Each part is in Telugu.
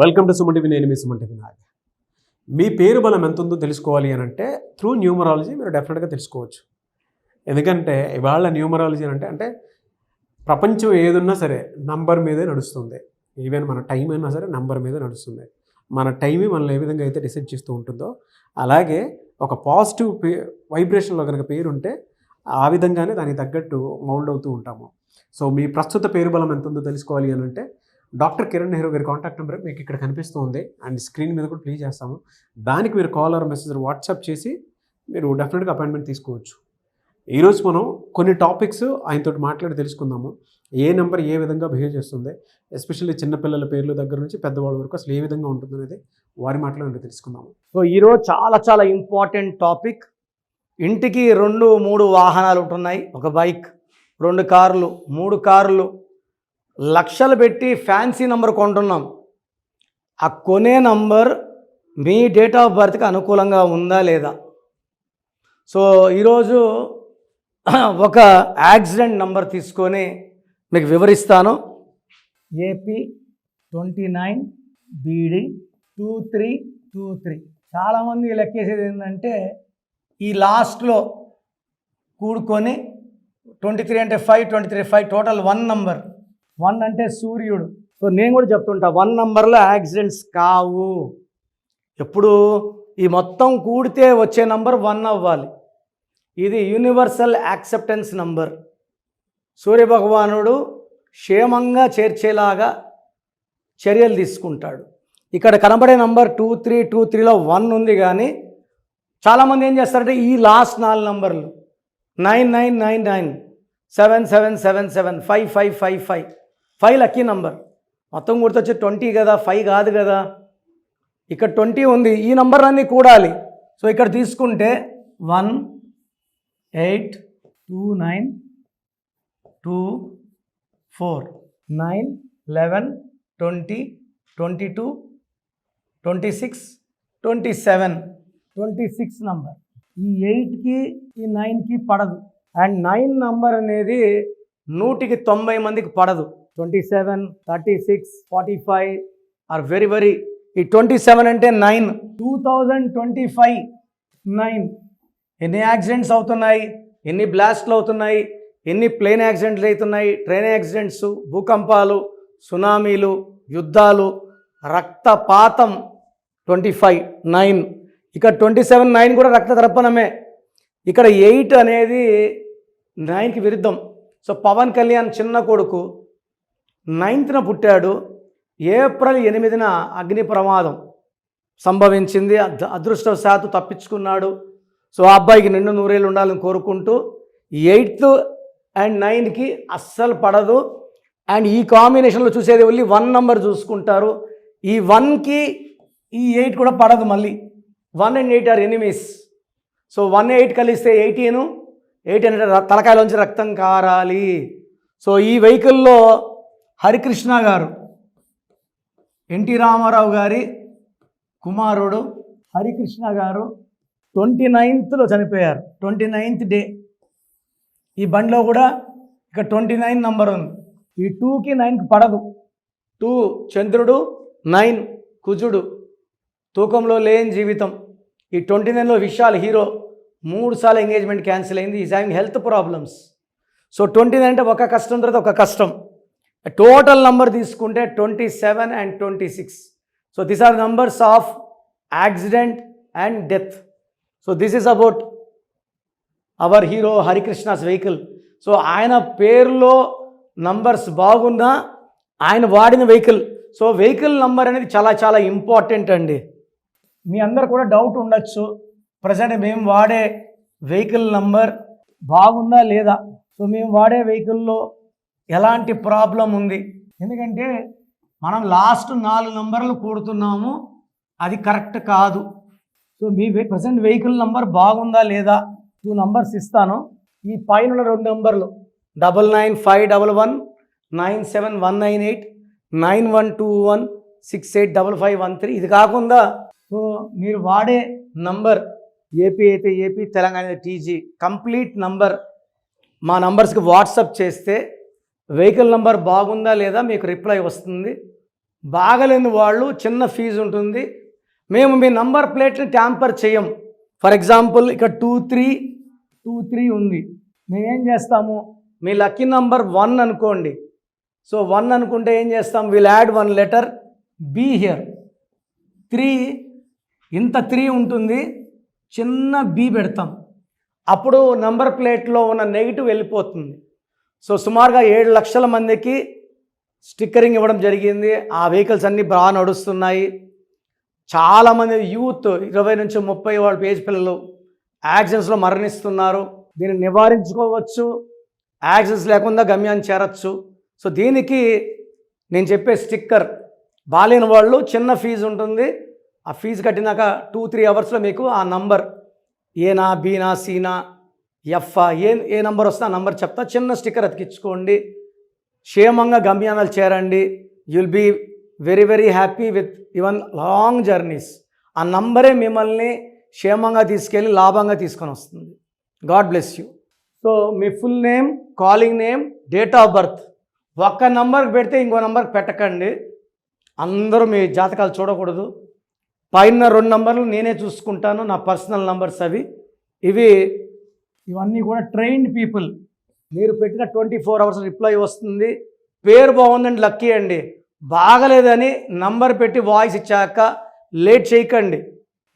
వెల్కమ్ టు సుమన్ టీవీ నేను మీ సుమన్ టీవీ మీ పేరు బలం ఎంత ఉందో తెలుసుకోవాలి అని అంటే త్రూ న్యూమరాలజీ మీరు డెఫినెట్గా తెలుసుకోవచ్చు. ఎందుకంటే ఇవాళ న్యూమరాలజీ అంటే అంటే ప్రపంచం ఏదున్నా సరే నంబర్ మీదే నడుస్తుంది. ఈవెన్ మన టైం అయినా సరే నంబర్ మీదే నడుస్తుంది. మన టైం మనల్ని ఏ విధంగా అయితే డిసైడ్ చేస్తూ ఉంటుందో అలాగే ఒక పాజిటివ్ పే వైబ్రేషన్లో కనుక పేరు ఉంటే ఆ విధంగానే దానికి తగ్గట్టు మౌల్డ్ అవుతూ ఉంటాము. సో మీ ప్రస్తుత పేరు బలం ఎంత ఉందో తెలుసుకోవాలి అని అంటే డాక్టర్ కిరణ్ నెహ్రూ గారి కాంటాక్ట్ నెంబర్ మీకు ఇక్కడ కనిపిస్తూ ఉంది. అండ్ స్క్రీన్ మీద కూడా ప్లే చేస్తాము. దానికి మీరు కాల్ ఆర్ మెసేజ్ వాట్సాప్ చేసి మీరు డెఫినెట్గా అపాయింట్మెంట్ తీసుకోవచ్చు. ఈరోజు మనం కొన్ని టాపిక్స్ ఆయనతో మాట్లాడి తెలుసుకుందాము. ఏ నెంబర్ ఏ విధంగా బిహేవ్ చేస్తుంది? ఎస్పెషల్లీ చిన్నపిల్లల పేర్ల దగ్గర నుంచి పెద్దవాళ్ళ వరకు అసలు ఏ విధంగా ఉంటుంది అనేది వారి మాటలో తెలుసుకుందాము. సో ఈరోజు చాలా చాలా ఇంపార్టెంట్ టాపిక్ ఇంటికి రెండు మూడు వాహనాలు ఉంటున్నాయి. ఒక బైక్ రెండు కార్లు మూడు కార్లు లక్షలు పెట్టి ఫ్యాన్సీ నంబర్ కొంటున్నాం. ఆ కొనే నంబర్ మీ డేట్ ఆఫ్ బర్త్కి అనుకూలంగా ఉందా లేదా? సో ఈరోజు ఒక యాక్సిడెంట్ నంబర్ తీసుకొని మీకు వివరిస్తాను. AP twenty nine BD two three two three. చాలామంది లెక్కేసేది ఏంటంటే ఈ లాస్ట్లో కూడుకొని ట్వంటీ త్రీ అంటే five twenty three five total one number. One అంటే సూర్యుడు. సో నేను కూడా చెప్తుంటా వన్ నంబర్లో యాక్సిడెంట్స్ కావు. ఎప్పుడు ఈ మొత్తం కూడితే వచ్చే నంబర్ వన్ అవ్వాలి. ఇది యూనివర్సల్ యాక్సెప్టెన్స్ నంబర్. సూర్యభగవానుడు క్షేమంగా చేర్చేలాగా చర్యలు తీసుకుంటాడు. ఇక్కడ కనబడే నంబర్ టూ త్రీ టూ త్రీలో వన్ ఉంది కానీ చాలామంది ఏం చేస్తారంటే ఈ లాస్ట్ నాలుగు నంబర్లు. Nine nine nine nine seven seven seven seven five five five five. Five lucky number మొత్తం గుర్తొచ్చి ట్వంటీ కదా ఫైవ్ కాదు కదా. ఇక్కడ ట్వంటీ ఉంది. ఈ నంబర్ అన్నీ కూడాలి. సో ఇక్కడ తీసుకుంటే one eight two nine two four nine eleven twenty twenty two twenty six twenty seven twenty six number ఈ ఎయిట్కి ఈ నైన్కి పడదు. అండ్ నైన్ నంబర్ అనేది నూటికి తొంభై మందికి పడదు. Twenty seven thirty six forty five are very very ఈ ట్వంటీ సెవెన్ అంటే nine two thousand twenty five nine ఎన్ని యాక్సిడెంట్స్ అవుతున్నాయి? ఎన్ని బ్లాస్ట్లు అవుతున్నాయి? ఎన్ని ప్లేన్ యాక్సిడెంట్లు అవుతున్నాయి? ట్రైన్ యాక్సిడెంట్స్ భూకంపాలు సునామీలు యుద్ధాలు రక్తపాతం ట్వంటీ ఫైవ్ నైన్ ఇక్కడ ట్వంటీ సెవెన్ నైన్ కూడా రక్త తర్పణమే. ఇక్కడ ఎయిట్ అనేది నైన్కి విరుద్ధం. సో పవన్ కళ్యాణ్ చిన్న కొడుకు నైన్త్న పుట్టాడు. ఏప్రిల్ ఎనిమిదిన అగ్ని ప్రమాదం సంభవించింది. అదృష్టవశాత్తు తప్పించుకున్నాడు. సో ఆ అబ్బాయికి నిండు నూరేళ్ళు ఉండాలని కోరుకుంటూ ఎయిత్ అండ్ నైన్కి అస్సలు పడదు. అండ్ ఈ కాంబినేషన్లో చూసేది వెళ్ళి వన్ నెంబర్ చూసుకుంటారు. ఈ వన్కి ఈ ఎయిట్ కూడా పడదు మళ్ళీ. One and eight are enemies. So one eight కలిస్తే ఎయిటీను ఎయిట్ అంటే తలకాయలోంచి రక్తం కారాలి. సో ఈ వెహికల్లో హరికృష్ణ గారు ఎన్టీ రామారావు గారి కుమారుడు హరికృష్ణ గారు ట్వంటీ నైన్త్లో చనిపోయారు. Twenty ninth day. ఈ బండిలో కూడా ఇక ట్వంటీ నైన్ నంబర్ ఉంది. ఈ టూకి నైన్కి పడదు. టూ చంద్రుడు నైన్ కుజుడు. తూకంలో లేని జీవితం. ఈ ట్వంటీ నైన్లో విశాల్ హీరో. మూడు సార్లు ఎంగేజ్మెంట్ క్యాన్సిల్ అయింది. Is having health problems. So twenty nine అంటే ఒక కష్టం తర్వాత ఒక కష్టం. టోటల్ నంబర్ తీసుకుంటే twenty seven and twenty six so this are numbers of accident and death so this is about our hero Harikrishna's vehicle so ఆయన పేరులో నంబర్స్ బాగున్నా ఆయన వాడిన వెహికల్ సో వెహికల్ నంబర్ అనేది చాలా చాలా ఇంపార్టెంట్ అండి. మీ అందరు కూడా డౌట్ ఉండొచ్చు. ప్రజెంట్ మేము వాడే వెహికల్ నంబర్ బాగుందా లేదా? సో మేము వాడే వెహికల్లో ఎలాంటి ప్రాబ్లం ఉంది? ఎందుకంటే మనం లాస్ట్ నాలుగు నంబర్లు కూడుతున్నాము అది కరెక్ట్ కాదు. సో మీ ప్రజెంట్ వెహికల్ నంబర్ బాగుందా లేదా? టూ నంబర్స్ ఇస్తాను. ఈ పైన ఉన్న రెండు నంబర్లు double nine five double one nine seven one nine eight nine one two one six eight double five one three. ఇది కాకుండా సో మీరు వాడే నంబర్ ఏపీ అయితే ఏపీ తెలంగాణ అయితే టీజీ కంప్లీట్ నంబర్ మా నంబర్స్కి వాట్సప్ చేస్తే వెహికల్ నంబర్ బాగుందా లేదా మీకు రిప్లై వస్తుంది. బాగలేని వాళ్ళు చిన్న ఫీజు ఉంటుంది. మేము మీ నంబర్ ప్లేట్ని ట్యాంపర్ చేయం. ఫర్ ఎగ్జాంపుల్ ఇక్కడ టూ త్రీ టూ త్రీ ఉంది. మేమేం చేస్తాము? మీ లక్కీ నంబర్ వన్ అనుకోండి. సో వన్ అనుకుంటే ఏం చేస్తాం? Will add one letter B here three ఇంత త్రీ ఉంటుంది. చిన్న బి పెడతాం. అప్పుడు నంబర్ ప్లేట్లో ఉన్న నెగిటివ్ వెళ్ళిపోతుంది. సో సుమారుగా ఏడు లక్షల మందికి స్టిక్కరింగ్ ఇవ్వడం జరిగింది. ఆ వెహికల్స్ అన్నీ బాగా నడుస్తున్నాయి. చాలామంది యూత్ ఇరవై నుంచి ముప్పై వాళ్ళ పేజ్ పిల్లలు యాక్సిడెంట్స్లో మరణిస్తున్నారు. దీన్ని నివారించుకోవచ్చు. యాక్సిడెంట్స్ లేకుండా గమ్యాన్ని చేరచ్చు. సో దీనికి నేను చెప్పే స్టిక్కర్ బాలేని వాళ్ళు చిన్న ఫీజు ఉంటుంది. ఆ ఫీజు కట్టినాక టూ త్రీ అవర్స్లో మీకు ఆ నంబర్ ఏనా బీనా సీనా ఎఫ్ ఏ ఏ నంబర్ వస్తే ఆ నంబర్ చెప్తా. చిన్న స్టిక్కర్ అతికించుకోండి. క్షేమంగా గమ్యానాలు చేరండి. You'll be very very happy with even long journeys ఆ నంబరే మిమ్మల్ని క్షేమంగా తీసుకెళ్ళి లాభంగా తీసుకొని వస్తుంది. God bless you so me full name calling name date of birth ఒక్క నంబర్కి పెడితే ఇంకో నంబర్కి పెట్టకండి. అందరూ మీ జాతకాలు చూడకూడదు. పైన రెండు నంబర్లు నేనే చూసుకుంటాను. నా పర్సనల్ నంబర్స్ అవి. ఇవి ఇవన్నీ కూడా ట్రైన్డ్ పీపుల్ మీరు పెట్టిన ట్వంటీ ఫోర్ అవర్స్ రిప్లై వస్తుంది. పేరు బాగుందండి లక్కీ అండి. బాగలేదని నంబర్ పెట్టి వాయిస్ ఇచ్చాక లేట్ చేయకండి.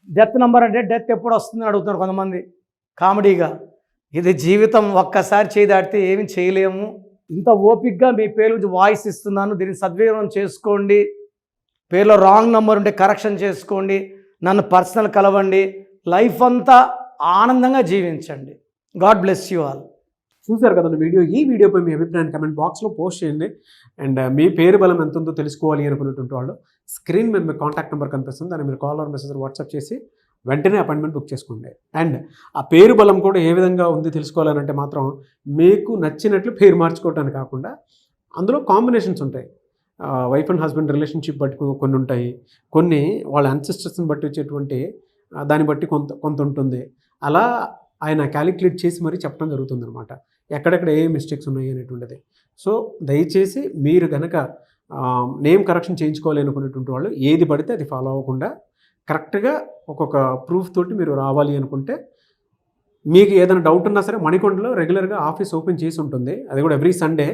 డెత్ నంబర్ అంటే డెత్ ఎప్పుడు వస్తుందని అడుగుతున్నారు కొంతమంది. కామెడీగా. ఇది జీవితం ఒక్కసారి చేయి దాటితే ఏమి చేయలేము. ఇంత ఓపిక్గా మీ పేరు గురించి వాయిస్ ఇస్తున్నాను. దీన్ని సద్వినియోగం చేసుకోండి. పేరులో రాంగ్ నంబర్ ఉంటే కరెక్షన్ చేసుకోండి. నన్ను పర్సనల్ కలవండి. లైఫ్ అంతా ఆనందంగా జీవించండి. గాడ్ బ్లెస్ యూ ఆల్ చూశారు కదండి వీడియో? ఈ వీడియోపై మీ అభిప్రాయాన్ని కమెంట్ బాక్స్లో పోస్ట్ చేయండి. అండ్ uh, మీ పేరు బలం ఎంత ఉందో తెలుసుకోవాలి అనుకున్నటువంటి వాళ్ళు స్క్రీన్ మీద మీ కాంటాక్ట్ నెంబర్ కనిపిస్తుంది. దాన్ని మీరు కాల్ ఆర్ మెసేజ్ వాట్సాప్ చేసి వెంటనే అపాయింట్మెంట్ బుక్ చేసుకోండి. అండ్ ఆ పేరు బలం కూడా ఏ విధంగా ఉంది తెలుసుకోవాలనంటే మాత్రం మీకు నచ్చినట్లు పేరు మార్చుకోవటానికి కాకుండా అందులో కాంబినేషన్స్ ఉంటాయి. వైఫ్ అండ్ హస్బెండ్ రిలేషన్షిప్ బట్టి కొన్ని ఉంటాయి. కొన్ని వాళ్ళ అన్సిస్టర్స్ని బట్టి వచ్చేటువంటి దాన్ని బట్టి కొంత కొంత ఉంటుంది. అలా ఆయన క్యాలిక్యులేట్ చేసి మరీ చెప్పడం జరుగుతుంది అనమాట ఎక్కడెక్కడ ఏ మిస్టేక్స్ ఉన్నాయి అనేటువంటిది. సో దయచేసి మీరు కనుక నేమ్ కరెక్షన్ చేయించుకోవాలి అనుకునేటువంటి వాళ్ళు ఏది పడితే అది ఫాలో అవ్వకుండా కరెక్ట్గా ఒక్కొక్క ప్రూఫ్ తోటి మీరు రావాలి అనుకుంటే మీకు ఏదైనా డౌట్ ఉన్నా సరే మణికొండలో రెగ్యులర్గా ఆఫీస్ ఓపెన్ చేసి ఉంటుంది. అది కూడా ఎవ్రీ సండే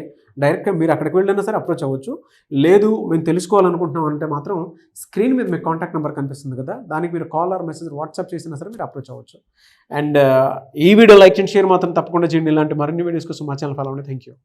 డైరెక్ట్గా మీరు అక్కడికి వెళ్ళినా సరే అప్రోచ్ అవ్వచ్చు. లేదు మేము తెలుసుకోవాలనుకుంటున్నాం అంటే మాత్రం స్క్రీన్ మీద మీకు కాంటాక్ట్ నెంబర్ కనిపిస్తుంది కదా. దానికి మీరు కాల్ ఆర్ మెసేజ్ వాట్సాప్ చేసినా సరే మీరు అప్రోచ్ అవ్వచ్చు. అండ్ uh, ఈ వీడియో లైక్ అండ్ షేర్ మాత్రం తప్పకుండా చేయండి. ఇలాంటి మరిన్ని వీడియోస్ కోసం మా ఛానల్ ఫాలో అవ్వండి. Thank you